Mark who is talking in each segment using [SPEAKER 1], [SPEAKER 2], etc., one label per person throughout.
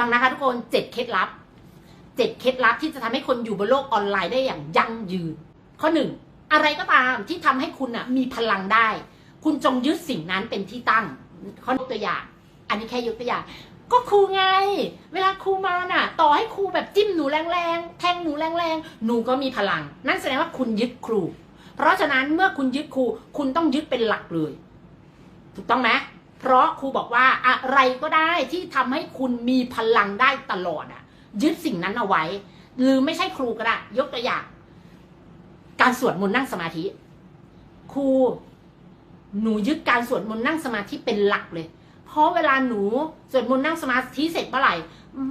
[SPEAKER 1] ฟังนะคะทุกคนเจ็ดเคล็ดลับเจ็ดเคล็ดลับที่จะทำให้คนอยู่บนโลกออนไลน์ได้อย่างยั่งยืน ข้อหนึ่งอะไรก็ตามที่ทำให้คุณอะมีพลังได้ คุณจงยึดสิ่งนั้นเป็นที่ตั้งข้อยกตัวอย่าง อันนี้แค่ยกตัวอย่าง ก็ครูไง เวลาครูมาน่ะ ต่อให้ครูแบบจิ้มหนูแรงๆแทงหนูแรงๆหนูก็มีพลัง นั่นแสดงว่าคุณยึดครู เพราะฉะนั้นเมื่อคุณยึดครู คุณต้องยึดเป็นหลักเลย ถูกต้องไหม เพราะครูบอกว่าอะไรก็ได้ที่ทำให้คุณมีพลังได้ตลอดอะยึดสิ่งนั้นเอาไว้ หรือไม่ใช่ครูก็ได้ ยกตัวอย่าง การสวดมนต์นั่งสมาธิ ครูหนูยึดการสวดมนต์นั่งสมาธิเป็นหลักเลย เพราะเวลาหนูสวดมนต์นั่งสมาธิเสร็จเมื่อไหร่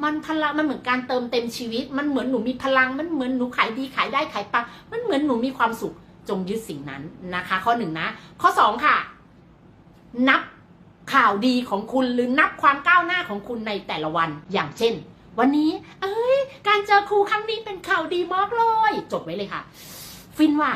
[SPEAKER 1] มันพลังมันเหมือนการเติมเต็มชีวิต มันเหมือนหนูมีพลัง มันเหมือนหนูขายดีขายได้ขายปัง มันเหมือนหนูมีความสุข จงยึดสิ่งนั้นนะคะ ข้อหนึ่งนะ ข้อสองค่ะ นับ ข่าวดีของคุณหรือนับความก้าวหน้าของคุณในแต่ละวันอย่างเช่น วันนี้ เอ้ย การเจอครูครั้งนี้เป็นข่าวดีมากเลย จดไว้เลยค่ะ ฟินว่ะ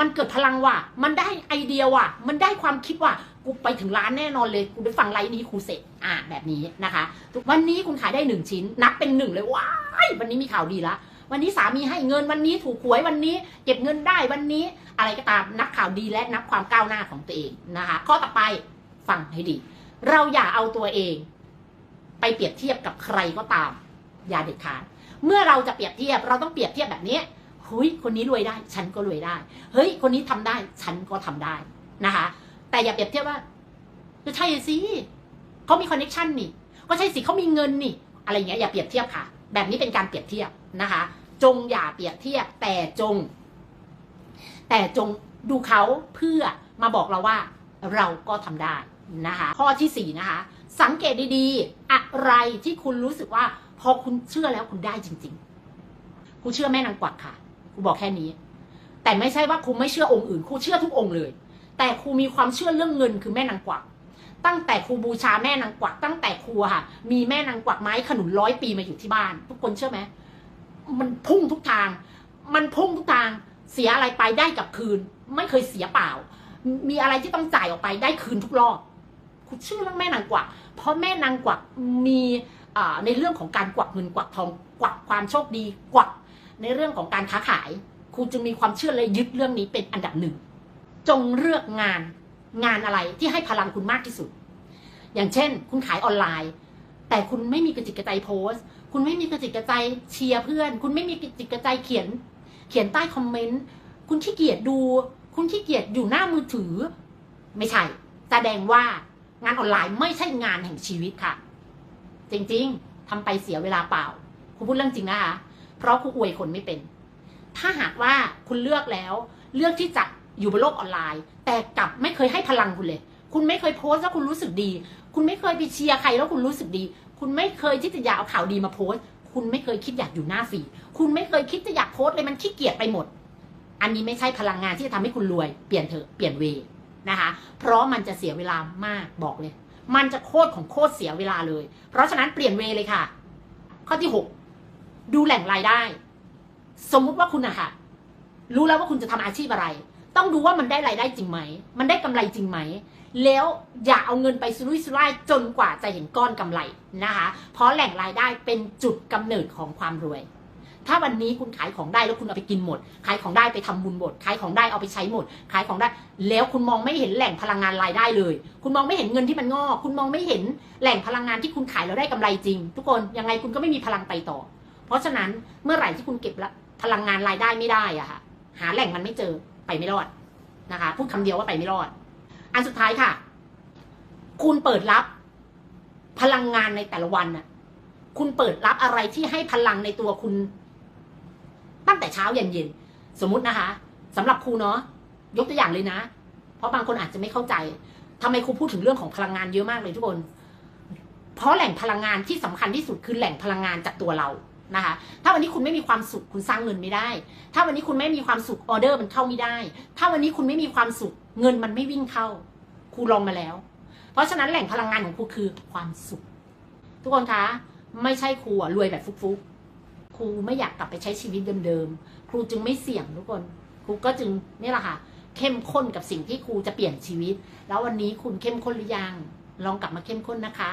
[SPEAKER 1] มันเกิดพลังว่ะ มันได้ไอเดียว่ะ มันได้ความคิดว่ะ กูไปถึงร้านแน่นอนเลย กูไปฟังไลฟ์นี้ครูเสร็จ อะแบบนี้นะคะ วันนี้คุณขายได้หนึ่งชิ้น นับเป็นหนึ่งเลย ว้าย วันนี้มีข่าวดีละ วันนี้สามีให้เงิน วันนี้ถูกหวย วันนี้เก็บเงินได้ วันนี้ อะไรก็ตาม นับข่าวดีและนับความก้าวหน้าของตัวเองนะคะ ข้อต่อไปฟังให้ดี เราอย่าเอาตัวเอง ไปเปรียบเทียบกับใครก็ตาม อย่าเด็ดขาดเมื่อเราจะเปรียบเทียบ เราต้องเปรียบเทียบแบบนี้เฮ้ยคนนี้รวยได้ ฉันก็รวยได้ เฮ้ย คนนี้ทำได้ ฉันก็ทำได้นะคะ แต่อย่าเปรียบเทียบว่าก็ใช่สิเขามีคอนเน็ชันนี่ ก็ใช่สิเขามีเงินนี่ อะไรอย่างเงี้ยอย่าเปรียบเทียบค่ะ แบบนี้เป็นการเปรียบเทียบนะคะ จงอย่าเปรียบเทียบ แต่จง แต่จงดูเขาเพื่อมาบอกเราว่า เราก็ทำได้ นะคะข้อที่สี่นะคะ สังเกตดีๆ อะไรที่คุณรู้สึกว่า พอคุณเชื่อแล้วคุณได้จริงๆครูเชื่อแม่นางกวักค่ะครูบอกแค่นี้ แต่ไม่ใช่ว่าครูไม่เชื่อองค์อื่นครูเชื่อทุกองค์เลย แต่ครูมีความเชื่อเรื่องเงินคือแม่นางกวัก ตั้งแต่ครูบูชาแม่นางกวัก ตั้งแต่ครูค่ะ มีแม่นางกวักไม้ขนุนร้อยปีมาอยู่ที่บ้าน ทุกคนเชื่อไหมมันพุ่งทุกทาง มันพุ่งทุกทางเสียอะไรไปได้กลับคืน ไม่เคยเสียเปล่า มีอะไรที่ต้องจ่ายออกไปได้คืนทุกรอบ ชื่อเรื่องแม่นางกวัก เพราะแม่นางกวักมีในเรื่องของการกวักเงินกวักทองกวักความโชคดีกวักในเรื่องของการค้าขาย ครูจึงมีความเชื่อเลยยึดเรื่องนี้เป็นอันดับหนึ่ง จงเลือกงานงานอะไรที่ให้พลังคุณมากที่สุด อย่างเช่น คุณขายออนไลน์ แต่คุณไม่มีกระจิตกระใจโพสต์ คุณไม่มีกระจิตกระใจเชียร์เพื่อน คุณไม่มีกระจิตกระใจเขียน เขียนใต้คอมเมนต์ คุณขี้เกียจดู คุณขี้เกียจอยู่หน้ามือถือ ไม่ใช่ แสดงว่า งานออนไลน์ไม่ใช่งานแห่งชีวิตค่ะ จริงๆทำไปเสียเวลาเปล่าครูพูดเรื่องจริงนะคะเพราะครูอวยคนไม่เป็น ถ้าหากว่าคุณเลือกแล้ว เลือกที่จะอยู่บนโลกออนไลน์ แต่กลับไม่เคยให้พลังคุณเลย คุณไม่เคยโพสต์แล้วคุณรู้สึกดี คุณไม่เคยไปเชียร์ใครแล้วคุณรู้สึกดี คุณไม่เคยที่จะอยากเอาข่าวดีมาโพสต์ คุณไม่เคยคิดอยากอยู่หน้าฟีคุณไม่เคยคิดจะอยากโพสต์เลยมันขี้เกียจไปหมด อันนี้ไม่ใช่พลังงานที่จะทำให้คุณรวย เปลี่ยนเถอะ เปลี่ยนเว นะคะ เพราะมันจะเสียเวลามากบอกเลย มันจะโคตรของโคตรเสียเวลาเลย เพราะฉะนั้นเปลี่ยนเวเลยค่ะ ข้อที่หกดูแหล่งรายได้ สมมุติว่าคุณอะค่ะ รู้แล้วว่าคุณจะทำอาชีพอะไร ต้องดูว่ามันได้รายได้จริงไหม มันได้กำไรจริงไหมแล้วอย่าเอาเงินไปสุรุ่ยสุร่ายจนกว่าจะเห็นก้อนกำไรนะคะ เพราะแหล่งรายได้เป็นจุดกำเนิดของความรวย ถ้าวันนี้คุณขายของได้แล้วคุณเอาไปกินหมด ขายของได้ไปทำบุญหมด ขายของได้เอาไปใช้หมด ขายของได้ แล้วคุณมองไม่เห็นแหล่งพลังงานรายได้เลย คุณมองไม่เห็นเงินที่มันงอก คุณมองไม่เห็นแหล่งพลังงานที่คุณขายแล้วได้กำไรจริง ทุกคนยังไงคุณก็ไม่มีพลังไปต่อ เพราะฉะนั้นเมื่อไหร่ที่คุณเก็บละพลังงานรายได้ไม่ได้อะค่ะ หาแหล่งมันไม่เจอไปไม่รอดนะคะ พูดคำเดียวว่าไปไม่รอด อันสุดท้ายค่ะ คุณเปิดรับพลังงานในแต่ละวันน่ะ คุณเปิดรับอะไรที่ให้พลังในตัวคุณ ตั้งแต่เช้าเย็นเย็นๆสมมุตินะคะสำหรับครูเนาะยกตัวอย่างเลยนะ เพราะบางคนอาจจะไม่เข้าใจทำไมครูพูดถึงเรื่องของพลังงานเยอะมากเลยทุกคน เพราะแหล่งพลังงานที่สำคัญที่สุดคือแหล่งพลังงานจากตัวเรานะคะ ถ้าวันนี้คุณไม่มีความสุขคุณสร้างเงินไม่ได้ ถ้าวันนี้คุณไม่มีความสุขออเดอร์มันเข้าไม่ได้ ถ้าวันนี้คุณไม่มีความสุขเงินมันไม่วิ่งเข้า ครูลองมาแล้ว เพราะฉะนั้นแหล่งพลังงานของครูคือความสุข ทุกคนคะ ไม่ใช่ครูรวยแบบฟุกๆ ครูไม่อยากกลับไปใช้ชีวิตเดิมๆ ครูจึงไม่เสี่ยงทุกคน ครูก็จึงนี่แหละค่ะ เข้มข้นกับสิ่งที่ครูจะเปลี่ยนชีวิต แล้ววันนี้คุณเข้มข้นหรือยัง ลองกลับมาเข้มข้นนะคะ